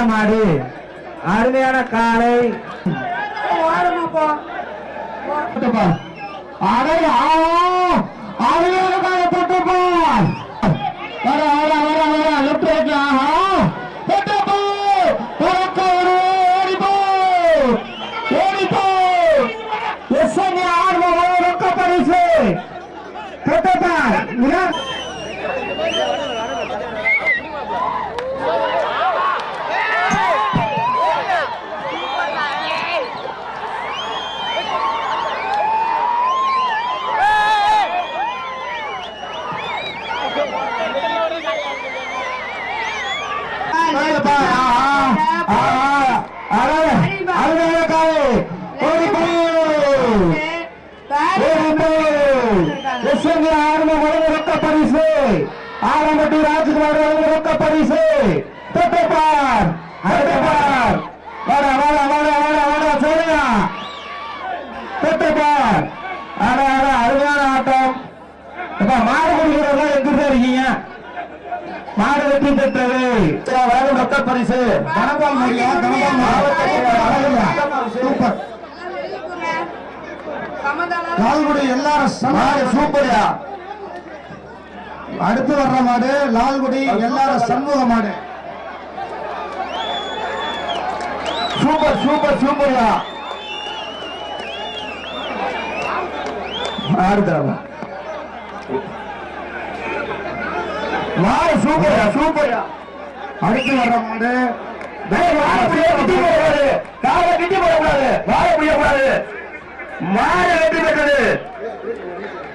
வந்த மாடு. அருமையான காலை. அருமையான காலை தொட்டுப்பார் வர வர வர வர. லெஃப்ட் ரைட்ல ஆஹா தொட்டுப்போ பறக்க ஒரு ஓடிப்போ ஓடிப்போ எஸ்என்ஏ ஆர்வம் ரொக்க பரிசு தொட்டப்பார் அருமையான காலை ஓடிப்போ எஸ்என்ஏ ஆர்வம் வழங்கும் ரொக்க பரிசு ஆலம்பட்டி ராஜ்குமார் வழங்கும் ரொக்க பரிசு தொட்டப்பார் தொட்டப்பார் வர வர வர வர வர சொல்லுங்க தொட்டப்பார் அட அட அருமையான ஆட்டம் அப்பா மாடு குடிக்கிறவங்க எங்கிட்ட இருக்கீங்க மாடு வெற்றி பெற்றது பரிசு. கணபால் மரியா கணபால் சூப்பர். லால்குடி எல்லாரும் சூப்பர்யா. அடுத்து வர்ற மாடு லால்குடி எல்லாரும் சண்முக மாடு. Super super சூப்பர்யா. ஆடுதாமா மாடு சூப்பர்யா சூப்பர்யா. அடுத்து வர்ற மாடு காலை கிட்டி போடக்கூடாது மாடு புடியக்கூடாது மாடு வெற்றி பெற்றது.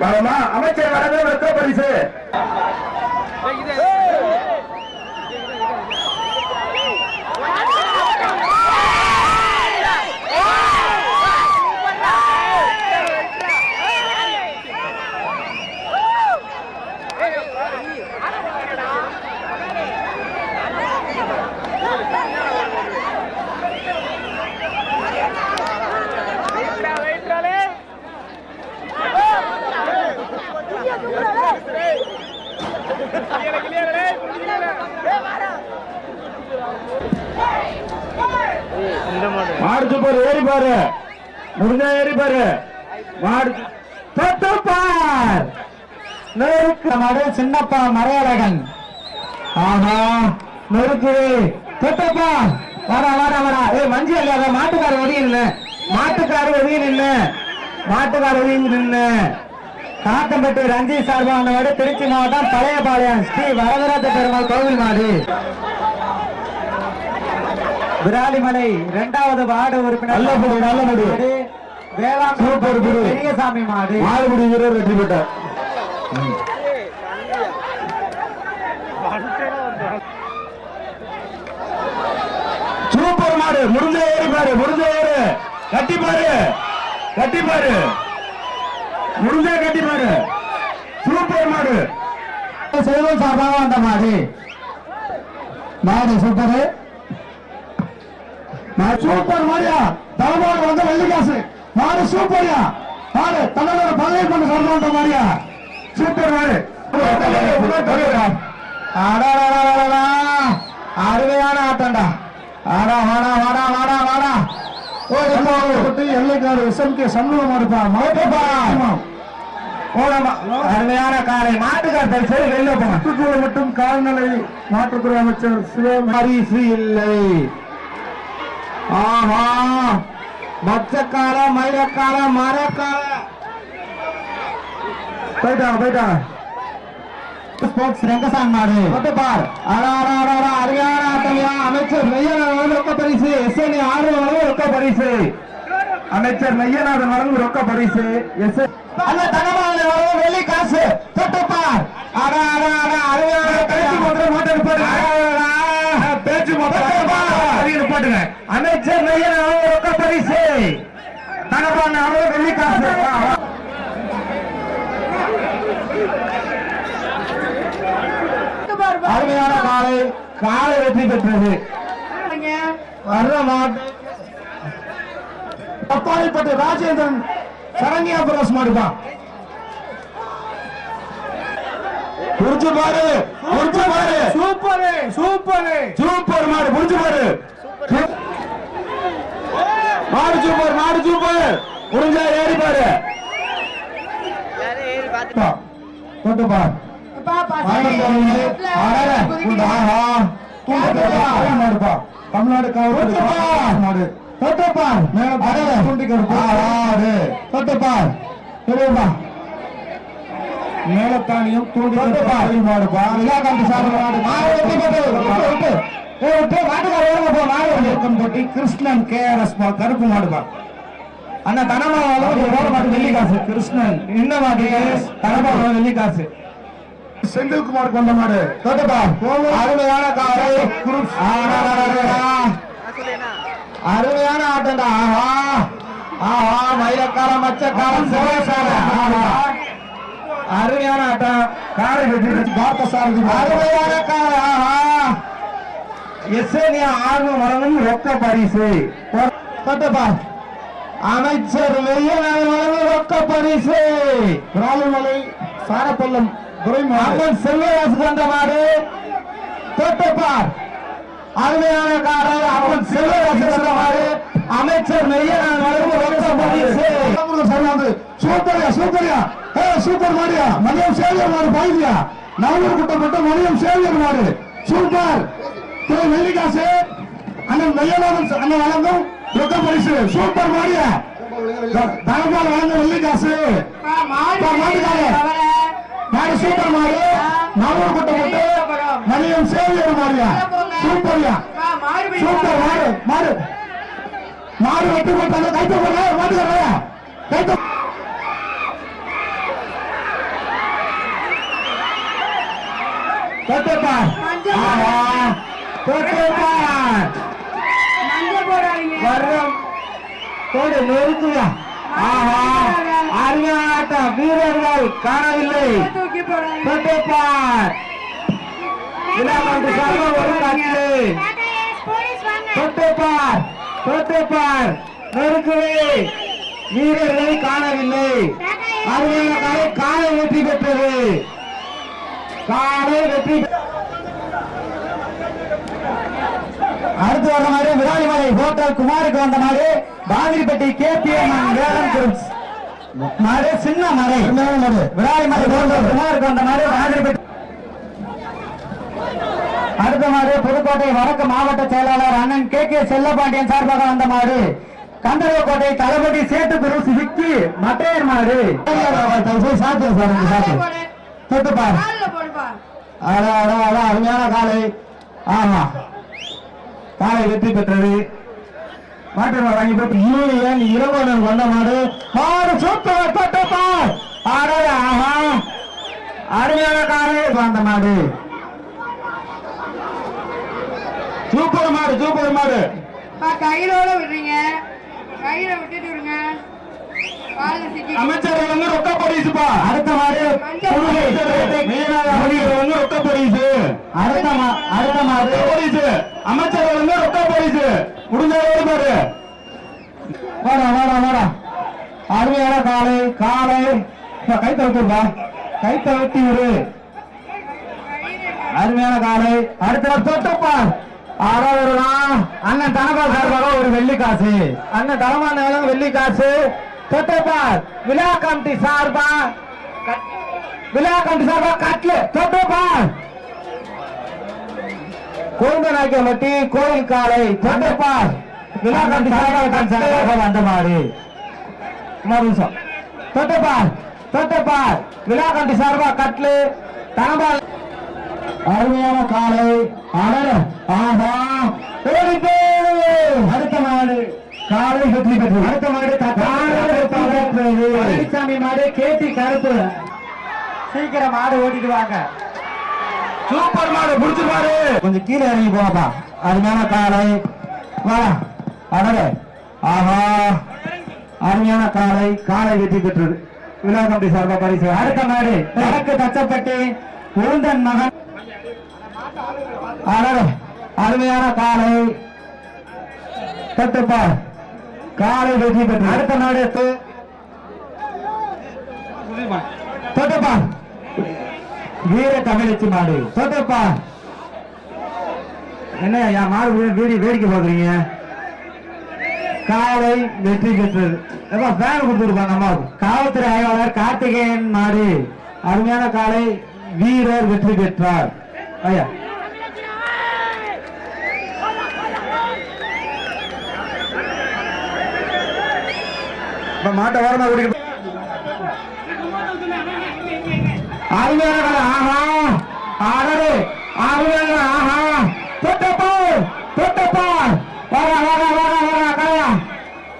வரமா அமைச்சர் வரவே வெற்ற பரிசு. மாடு சூப்பர் ஏறி பாரு. முடிஞ்சா ஏறி பாரு. மாடு பார். நெருக்கு மாடு சின்னப்பா மறையழகன். ஆஹா நெருக்கு. தொட்டப்பா வர வர வர ஏ மஞ்சள் இல்லாத மாட்டுக்கார ஒதுங்கி நின்று மாட்டுக்கார ஒதுங்கி நின்று மாட்டுக்கார ஒதுங்கி நின்று காக்கம்பட்டி ரஞ்சி சார்பான திருச்சி மாவட்டம் பழையபாளையம் ஸ்ரீ வரதராஜ பெருமாள் கோவில் மாடு. விராலிமலை இரண்டாவது வார்டு உறுப்பினர் நல்ல மாடு, நல்ல மாடு. வேளாண் சூப்பர் குரு. பெரியசாமி மாடு. மாடுபிடி வீரர் வெற்றி பெற்றார். சூப்பர் மாடு முடிஞ்ச ஏறி பாரு முடிஞ்ச ஏறு. கட்டி பாரு கட்டி பாரு. முடிஞ்ச கட்டி பாரு. சூப்பர் மாடு. செல்வம் சார்பாக வந்த மாடு. மாடு சூப்பர். சூப்பர் மாடியா தலைமாடு வந்து வெள்ளிக்காசு மாடு சூப்பர்யா? மாடு தலைவர பல்லை கொண்டு சொல்ற மாடியா சூப்பர் மாடு. அருமையான ஆட்டம்டா ஆடா வாடா வாடா வாடா வாடா ஓடி எல்லைக்காடு எஸ்எம்கே சண்முகம் மாடுப்பா மாட்டுப்பா அருமையான காலை மாட்டுக்கார் சரி வெளில போங்க சுற்றுச்சூழல் மற்றும் கால்நடை மாற்றுத்துறை அமைச்சர் சிவம் பரிசு இல்லை ஆஹா. மச்சக்கால மயிலக்கால மரக்கால போயிட்டாங்க போயிட்டாங்க ஸ்போர்ட்ஸ் ரெங்கசாமி மாடு. தொட்டு பார். அடா, அடா, அடா, அடா, அருமையான ஆட்டம்யா. அமைச்சர் மெய்யநாதன் வழங்கும் ரொக்க பரிசு. எஸ்என்ஏ ஆறு வழங்கும் ரொக்க பரிசு. அமைச்சர் மெய்யநாதன் வழங்கும் ரொக்க பரிசு. எஸ் அல்ல தங்கமான வழங்கும் வெள்ளி காசு. தொட்டுப்பார் அடா அடா அடா. அருமையான பேச்சு மொத்தம் மாட்ட நிப்பாட்டுங்க பேச்சு மொத்தம் நிப்பாட்டுங்க அமைச்சர் மெய்யநாதன் வழங்கும் ரொக்க பரிசு தங்கமான வழங்கும் வெள்ளி காசு. அருமையான காலை காலை வெற்றி பெற்றது. பப்பாளிப்பட்டு ராஜேந்திரன் சரண்யா பிரகாஷ் மாடுப்பா புடிச்சு பாரு புடிச்சு பாரு. Super super. சூப்பர் மாடு புடிச்சு பாரு. மாடு சூப்பர் மாடு சூப்பர். முடிஞ்சா ஏறி பாரு. தொட்டு பார் தமிழ்நாடு மாடு தொட்டப்பார் தொட்டப்பார் மேலத்தானியும் தூண்டி மாடுப்பா இலாகாந்தி சார் மாடு மாட்டுக்கார கிருஷ்ணன் கே. ஆர். எஸ். கருப்பு மாடுப்பா அண்ணா தனமாவாலும் ஓட மாட்டு வெள்ளி காசு கிருஷ்ணன் இந்த மாட்டு தனமாவாலும் வெள்ளி காசு செந்தில்குமார் கொண்ட மாடு. தோட்டப்பா அருமையான காரை அருமையான ஆட்டம்டா ஆஹா. ஆஹா மயிலக்கார மச்சக்காரன் சிவசார ஆஹா. அருமையான ஆட்டம். காரை வெற்றி பார்த்த சாரதி அருமையான கார ஆஹா. எஸ்ஏனியா ஆர்வம் வரணும் ரொக்க பரிசு. தோட்டப்பா அமைச்சர் வெய்யநாதன் வழங்கும் ரொக்க பரிசு. ராமமலை சாரப்பள்ளம் துரைமாறன் செல்வராசு கொண்ட மாடு தொட்டப்பார் அருமையான காரர் அப்பன் செல்வராசு கொண்ட மாடு அமைச்சர் மெய்யநாதன் வழங்கும் ரொக்க பரிசு. சூப்பரியா சூப்பரியா. ஏ சூப்பர் மாடியா. மதியம் சேவியர் மாடு பாய்தியா நவூர் குட்டப்பட்ட மதியம் சேவியர் மாடு. சூப்பர். திரு வெள்ளிக்காசு அண்ணன் மெய்யநாதன் அண்ணன் வழங்கும் ரொக்க பரிசு. சூப்பர் மாடியா. தனபால் வழங்கும் வெள்ளிக்காசு மாட்டுக்காரர் மாடு சூப்பர் மாடு. நானூறு கொட்டை போட்டு மதியம் சேவியர் மாடியா? சூப்பர்யா? சூப்பர் மாடு மாடு. மாடு வெட்டி போட்டாங்க கைத்த போட மாட்டுக்காரா. கைத்த தொட்டுப்பார் வர்றம். கோடு நெருக்குயா ஆஹா அருமையாட்டம் வீரர்கள் காணவில்லை. தொட்டுப்பார் விழாமன்று சார்பா ஒரு காட்சி தொட்டுப்பார் தொட்டுப்பார் நெருக்குவே வீரர்களை காணவில்லை. அருமையான காலை காலை வெற்றி பெற்றது. காலை வெற்றி பெ- அடுத்து வந்த மாதிரி விராலிமலை ஹோட்டல் குமாருக்கு வந்த மாதிரி பாதிரிப்பட்டி கேபிஎம் வேலன் குரூப்ஸ் மாடு சின்ன மலை விராலிமலை ஹோட்டல் குமாருக்கு வந்த மாதிரி பாதிரிப்பட்டி அடுத்த மாடு புதுக்கோட்டை வடக்கு மாவட்ட செயலாளர் அண்ணன் கே கே செல்லப்பாண்டியன் சார்பாக வந்த மாடு கந்தரவக்கோட்டை தளபதி சேட்டு குரு சிக்கி மட்டையர் மாடு சாத்து சார் சாத்து. தொட்டுப்பார். அட அட அட அருமையான காலை. ஆமா. காலை வெற்றி பெற்றது. மாட்டு வாங்கி போட்டு யூனியன் இரவணன் வந்த மாடு. மாடு சூப்பர் தொட்டப்பார் அட ஆஹா. அருமையான காலை வந்த மாடு. சூப்பர் மாடு சூப்பர் மாடு. கையிலோட விடுறீங்க. கையில விட்டுட்டு விடுங்க. அமைச்சர் வந்து ரொக்க பரிசுப்பா. அடுத்த மாடு வந்து ரொக்க பரிசு. அடுத்த அடுத்த மாடு பரிசு. அமைச்சர் வந்து ரொக்க பரிசு. முடிஞ்ச பாரு. வாடா வாடா வாடா. அருமையான காலை காலை. கை தவிட்டுப்பா கை தவிட்டி விடு. அருமையான காலை. அடுத்த தொட்டப்பா. ஆறாவதுனா அண்ணன் தனபால் சார்பாக ஒரு வெள்ளி காசு. அண்ணன் தலமான வெள்ளி காசு. தொட்டப்பார். விழா கமிட்டி சார்பா? விழா கமிட்டி சார்பா கட்லு தொட்டப்பார். கோந்தநாயக்கம்பட்டி கோயில் காலை தொட்டப்பார். விழா கமிட்டி சார்பாக வந்த மாதிரி இன்னொரு நிமிஷம். தொட்டப்பார். விழா கமிட்டி சார்பா கட்லு தனபால். அருமையான காலை. அடர். ஆஹா. ஓடிப்போ அடுத்த மாடு காலை வெற்றி பெற்று அடுத்த மாடு பழனிசாமி மாடு கேட்டி கருப்பு. சீக்கிரம் மாடு ஓட்டிட்டு வாங்க. சூப்பர் மாடு புடிச்சு பாரு கொஞ்சம் கீழே இறங்கி போப்பா அருமையான காலை. வா. அடர ஆஹா. அருமையான காலை. காலை வெற்றி பெற்றது. விழா கமிட்டி சார்பா பரிசு. அடுத்த மாடு. வடக்கு தச்சப்பட்டி உருந்தன் மகன். அழகு. அருமையான காலை. தொட்டுப்பார். காலை வெற்றி பெற்று அடுத்த நாடு தொட்டப்பா. வீர தமிழச்சி மாடு. தொட்டப்பா. என்ன என் மாடு வீடி வேடிக்கை பாக்குறீங்க காலை வெற்றி பெற்றது. எப்பா ஃபேன் கொடுத்துருப்பாங்க அம்மாவுக்கு காவல்துறை ஆய்வாளர் கார்த்திகேயன் மாடு. அருமையான காலை வீரர் வெற்றி பெற்றார். ஐயா. இப்ப மாட்டை ஓரமா கூட்டிட்டு ஆஹா. ஆடரு அருமையான ஆஹா. தொட்டப்பா தொட்டப்பா வர வர வர வர கலையா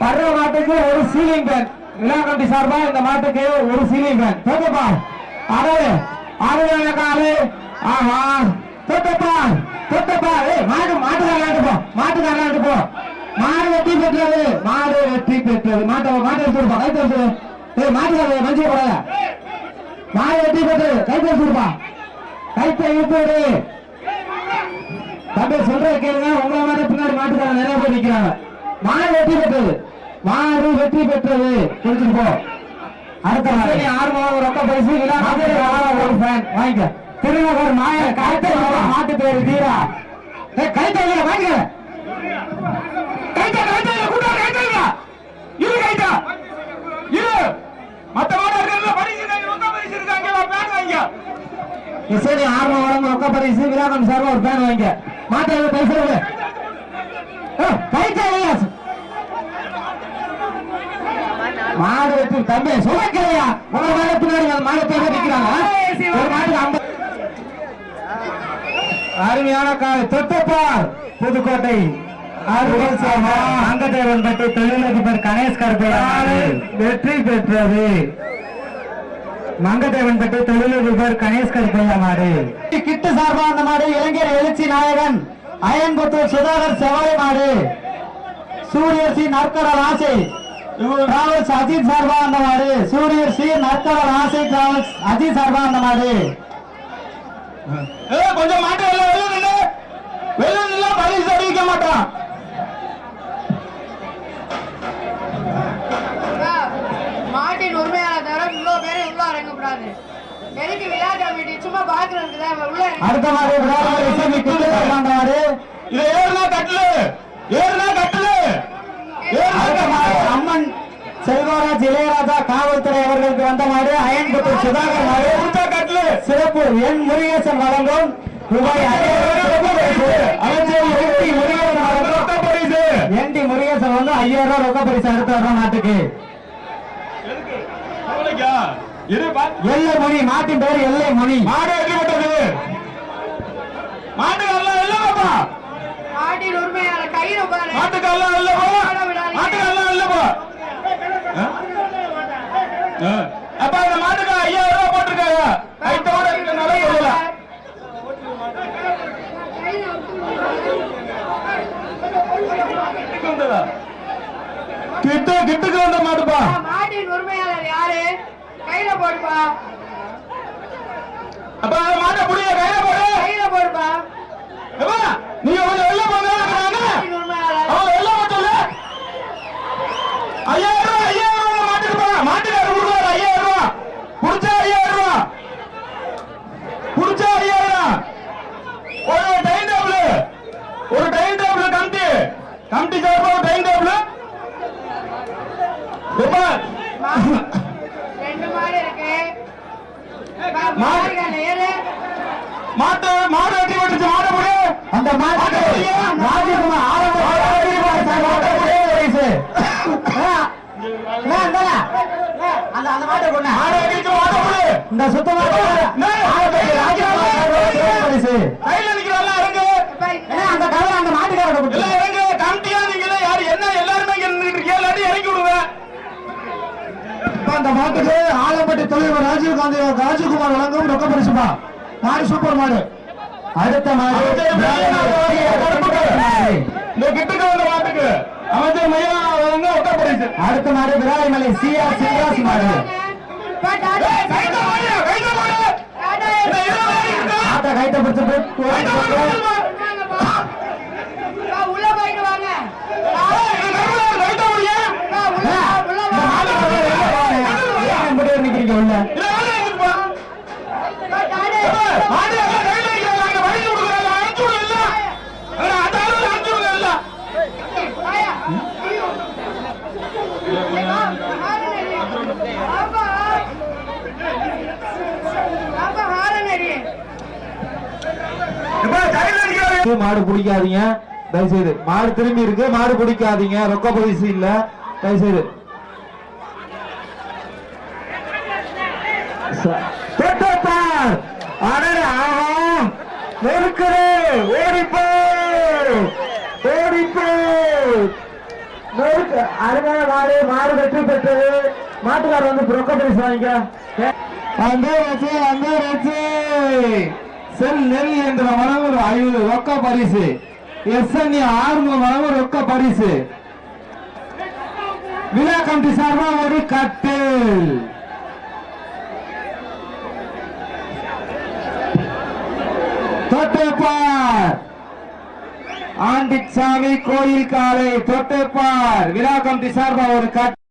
வர்ற மாட்டுக்கு ஒரு சீலிங் ஃபேன் விழா கமிட்டி சார்பா இந்த மாட்டுக்கு ஒரு சீலிங் பேன் தொட்டப்பா அடரு அருமையான காலு. ஆஹா. தொட்டப்பா தொட்டப்பா ஏய் மாடு போ போ. மாடு வெற்றி பெற்றது. மாடு வெற்றி பெற்றது. மாட்டை மாட்டை எடுத்துருப்பா கை தோசு ஏய் மாட்டுக்காரல மஞ்சள் போடாத மாடு வெட்டி போட்டு கைத்தை கொடுப்பா. கைத்தை இழுத்து தம்பி சொல்ற கேளுங்க. உங்களை மாதிரி பின்னாடி மாட்டுக்காரங்க நிறைய பேர் நிக்கிறாங்க. மாடு வெட்டி பெற்றது. மாடு வெற்றி பெற்றது. கொடுத்துட்டு போ. அடுத்த ஆறு மாதம் ரொக்க பரிசு ஃபேன் வாங்கிக்க. திருநகர் மாய கைத்தை மாட்டு பேரு தீரா ஏய், கைத்தை இல்ல, வாங்கிக்க. மாடு பரிசு ரொக்க பரிசு ஒரு சரி ஆர்வம் வழங்க ரொக்க பரிசு விழாக்கம் சார்பா ஒரு பேன் பைசா இல்லை கைத்தா இல்லையா? மாடு தம்பி சுமக்கலையா உங்க மேல பின்னாடி மாடு பேர் நிக்கிறாங்க. ஒரு மாடு அருமையான தொட்டப்பார் புதுக்கோட்டை. அங்கதேவன் பட்டு தொழிலதிபர் கணேஷ் கருப்பையாறு வெற்றி பெற்றது. மங்கதேவன் பட்டு தொழிலதிபர் கணேஷ் கருப்பையா மாடு கிட்டு சார்பா அந்த மாடு இளைஞர் எழுச்சி நாயகன் அயன்புத்தூர் சுதாகர் செவாய் மாடு சூரியர் சி நற்கடல் ஆசை டிராவல்ஸ் அஜித் சார்பா அந்த மாடு சூரியர் சி நற்கடல் ஆசை டிராவல்ஸ் அஜித் சார்பா அந்த மாடு. கொஞ்சம் மாட்டு வெளில வெளில வெளில பரிசு அறிவிக்க மாட்டான். இறங்கக்கூடாது எதுக்கு விழா கமிட்டி சும்மா பாக்குறதுக்கு தான். உள்ள இறங்கி- அடுத்த மாடு விராமர் இசை கிட்டு சார்பா அந்த மாடு இது ஏறுனா கட்டலு. ஏறுனா கட்டலு. அடுத்த மாடு அம்மன் செல்வராஜ் இளையராஜா காவல்துறை அவர்களுக்கு வந்த மாடு அயன்புத்தூர் சுதாகர் ஏறுனா கட்டலு. சிறப்பு. என் முருகேசன் வழங்கும் ரூபாய் என் டி முருகேசன் வந்து ஐயாயிரம் ரூபாய் ரொக்க பரிசு அடுத்து வர்றோம் நாட்டுக்கு. எல்லை மணி நாட்டின் பேர் எல்லை மணி மாடு வெட்டி விட்டது மாட்டுக்கெல்லாம் இல்லப்பா மாட்டின் உரிமையாளர் கையில பாரு. மாட்டுக்கெல்லாம் இல்லப்பா மாட்டுக்கெல்லாம் இல்லப்பா அப்ப இந்த மாட்டுக்கு ஐயாயிரம் ரூபாய் போட்டிருக்காங்க கைத்தோட இருக்கனால சொல்லல. கிட்ட கிட்டுக்கு வந்த மாட்டுப்பா மாட்டின் உரிமையாளர் யாரு கையில போடுப்பா அப்ப மாட்டை புடிங்க கையில போடு. கையில போடுப்பா. எப்பா, நீங்க கொஞ்சம் வெளில போங்க அவங்க வெளில சொல்லு ஐயாயிரம் ரூபாய் ஐயாயிரம் ரூபாய் மாட்டுக்கு போங்க மாட்டுக்காரர் கொடுக்குறாரு ஐயாயிரம் ரூபாய். புடிச்சா ஐயாயிரம் ரூபாய். புடிச்சா ஐயாயிரம் ஒரு டைம் டேபிள் ஒரு டைம் டேபிள் கமிட்டி கமிட்டி சார்பா ஒரு டைம் டேபிள் எப்பா ரெண்டு மாடு இருக்கு. மாடு. மாட்டு மாடு வெட்டி விட்டுச்சு மாடு போடு அந்த மாட்டு ராஜகுமார். அந்த அந்த மாட்டை கொண்டு மாடு வெட்டிச்சு மாடு போடு இந்த பரிசு கையில நிக்கிறல்ல இறங்கு. அந்த கவலை அந்த மாட்டுக்காரரை கொடுத்து எல்லாம் இறங்கு. கமிட்டியா நீங்களே யாரு என்ன எல்லாருமே எல்லாரையும் இறக்கி விடுங்க அந்த மாட்டுக்கு ஆலம்பட்டி தொழில் ராஜீவ் காந்தி ராஜகுமார் வழங்கும் ரொக்க பரிசுப்பா. மாடு சூப்பர் மாடு. அடுத்த மாடு அடுத்த மாடு விராலிமலை சிஆர் சிவராஜ் மாடு. இப்ப டாடா ஏய், கைத மாடு பிடிக்காதீங்க? தயவுசெய்து. மாடு திரும்பி இருக்கு. மாடு பிடிக்காதீங்க. ரொக்க பரிசு இல்ல. தயவுசெய்து. நெருக்குது ஓடிப்போ ஓடிப்போ நெருக்கு அருமையான மாடு மாடு வெற்றி பெற்றது. மாட்டுக்காரர் வந்து ரொக்க பரிசு வாங்கிக்க. அந்த வச்சு அந்த செல் நெல் என்ற ஒரு ஐநூறு ரொக்க பரிசு. எஸ்என்இ ஆறுநூறு வளவு ரொக்க பரிசு. விழா கமிட்டி சார்பாக ஒரு கட்டில். தொட்டுப்பார். ஆண்டிச்சாமி கோயில் காலை தொட்டுப்பார். விழா கமிட்டி சார்பாக ஒரு கட்டில்